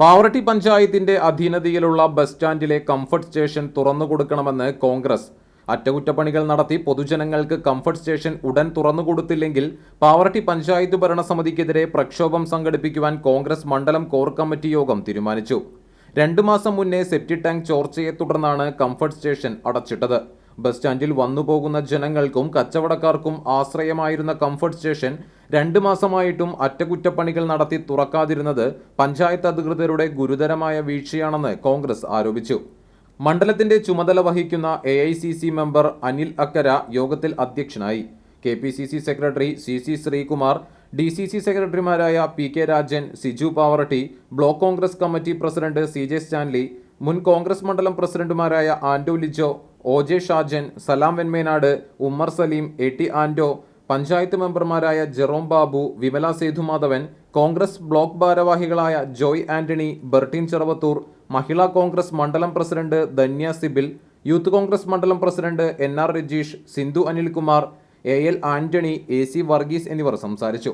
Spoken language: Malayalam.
പാവറട്ടി പഞ്ചായത്തിന്റെ അധീനതയിലുള്ള ബസ് സ്റ്റാൻഡിലെ കംഫർട്ട് സ്റ്റേഷൻ തുറന്നു കൊടുക്കണമെന്ന് കോൺഗ്രസ്. അറ്റകുറ്റപ്പണികൾ നടത്തി പൊതുജനങ്ങൾക്ക് കംഫർട്ട് സ്റ്റേഷൻ ഉടൻ തുറന്നു കൊടുത്തില്ലെങ്കിൽ പാവറട്ടി പഞ്ചായത്ത് ഭരണസമിതിക്കെതിരെ പ്രക്ഷോഭം സംഘടിപ്പിക്കുവാൻ കോൺഗ്രസ് മണ്ഡലം കോർ കമ്മിറ്റി യോഗം തീരുമാനിച്ചു. രണ്ടു മാസം മുന്നേ സെപ്റ്റി ടാങ്ക് ചോർച്ചയെ തുടർന്നാണ് കംഫർട്ട് സ്റ്റേഷൻ അടച്ചിട്ടത്. ബസ് സ്റ്റാൻഡിൽ വന്നുപോകുന്ന ജനങ്ങൾക്കും കച്ചവടക്കാർക്കും ആശ്രയമായിരുന്ന കംഫർട്ട് സ്റ്റേഷൻ രണ്ട് മാസമായിട്ടും അറ്റകുറ്റപ്പണികൾ നടത്തി തുറക്കാതിരുന്നത് പഞ്ചായത്ത് അധികൃതരുടെ ഗുരുതരമായ വീഴ്ചയാണെന്ന് കോൺഗ്രസ് ആരോപിച്ചു. മണ്ഡലത്തിന്റെ ചുമതല വഹിക്കുന്ന എ മെമ്പർ അനിൽ അക്കര യോഗത്തിൽ അധ്യക്ഷനായി. K P C C secretary C C Sreekumar D C C സെക്രട്ടറിമാരായ P K Rajan Siju Pavaratti block Congress committee president C J Stanley മുൻ കോൺഗ്രസ് മണ്ഡലം പ്രസിഡന്റുമാരായ Anto Lijo O J Shajan Salam Venmenad Ummer Saleem A T Ando panchayat മെമ്പർമാരായ ജെറോം ബാബു വിമല സേതുമാധവൻ കോൺഗ്രസ് ബ്ലോക്ക് ഭാരവാഹികളായ Joy Antony Bertin Cheravathur Mahila Congress മണ്ഡലം പ്രസിഡന്റ് ധന്യ സിബിൽ യൂത്ത് കോൺഗ്രസ് മണ്ഡലം president N R Rajeesh Sindhu Anilkumar A L Antony A C Varghese എന്നിവർ സംസാരിച്ചു.